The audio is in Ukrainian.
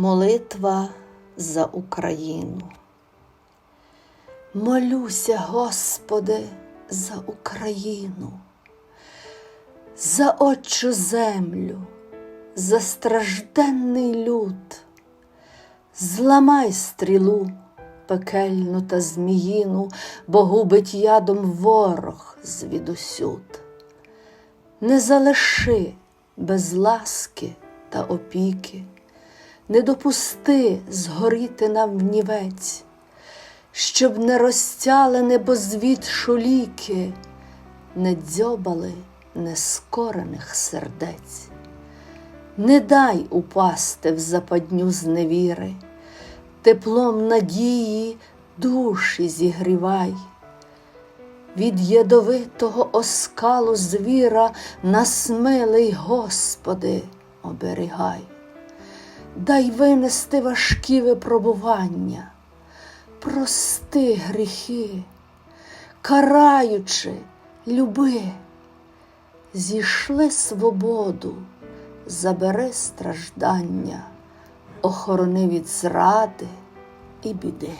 Молитва за Україну. Молюся, Господи, за Україну, за Отчу землю, за стражденний люд, зламай стрілу пекельну та зміїну, бо губить ядом ворог звідусюд. Не залиши без ласки та опіки, не допусти згоріти нам внівець, щоб не розтяли небозвід шуліки, не дзьобали нескорених сердець. Не дай упасти в западню зневіри, теплом надії душі зігрівай. Від ядовитого оскалу звіра нас милий, Господи, оберігай, дай винести важкі випробування, прости гріхи, караючи, люби, зійшли свободу, забери страждання, охорони від зради і біди.